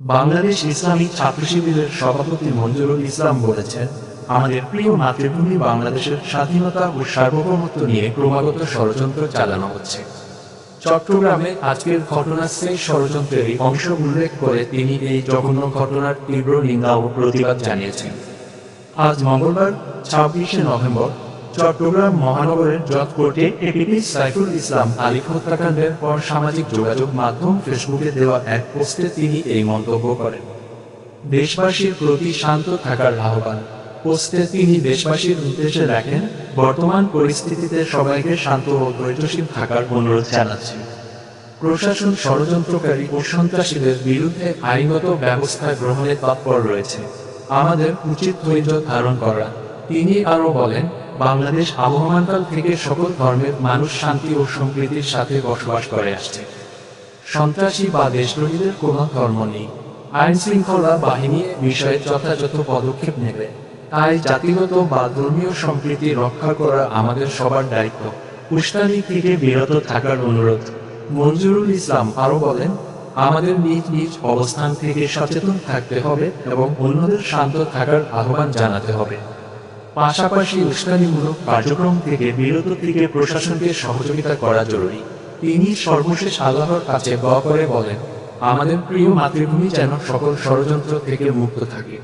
বাংলাদেশ ইসলামী ছাত্র শিবিরের সভাপতি মঞ্জুরুল ইসলাম বলেছেন, আমাদের প্রিয় মাতৃভূমি বাংলাদেশের স্বাধীনতা ও সার্বভৌমত্ব নিয়ে ক্রমাগত ষড়যন্ত্র চালানো হচ্ছে। চট্টগ্রামে আজকের ঘটনা সেই ষড়যন্ত্রেরই অংশ উল্লেখ করে তিনি এই জঘন্য ঘটনার তীব্র নিন্দা ও প্রতিবাদ জানিয়েছেন। আজ মঙ্গলবার, ছাব্বিশে নভেম্বর চট্টগ্রাম মহানগরের জজ এপিপি সাইফুল ইসলাম আলিফ হত্যাকাণ্ডের পর সামাজিক যোগাযোগ মাধ্যম ফেসবুকে দেওয়া এক পোস্টে তিনি এই মন্তব্য করেন। দেশবাসীর প্রতি শান্ত থাকার আহ্বান। পোস্টে তিনি দেশবাসীর উদ্দেশ্যে লেখেন, বর্তমান পরিস্থিতিতে সবাইকে শান্ত ও ধৈর্যশীল থাকার অনুরোধ জানাচ্ছি। প্রশাসন ষড়যন্ত্রকারী ও সন্ত্রাসীদের বিরুদ্ধে আইনগত ব্যবস্থা গ্রহণে তৎপর রয়েছে। আমাদের উচিত ধৈর্য ধারণ করা। তিনি আরও বলেন বাংলাদেশ আবহমানকাল থেকে সকল ধর্মের মানুষ শান্তি ও সম্প্রীতির সাথে বসবাস করে আসছে। সন্ত্রাসী বা দেশদ্রোহীদের কোনো ধর্ম নেই। আইন শৃঙ্খলা বাহিনী বিষয়ে যথাযথ পদক্ষেপ নেবে। তাই জাতিগত বা ধর্মীয় সম্প্রীতি রক্ষা করা আমাদের সবার দায়িত্ব। উস্কানি থেকে বিরত থাকার অনুরোধ। মঞ্জুরুল ইসলাম আরও বলেন, আমাদের নিজ নিজ অবস্থান থেকে সচেতন থাকতে হবে এবং অন্যদের শান্ত থাকার আহ্বান জানাতে হবে। পাশাপাশি উস্কানিমূলক কার্যক্রম থেকে বিরত থেকে প্রশাসনকে সহযোগিতা করা জরুরি। তিনি সর্বশেষ আল্লাহর কাছে ব করে বলেন, আমাদের প্রিয় মাতৃভূমি যেন সকল ষড়যন্ত্র থেকে মুক্ত থাকে।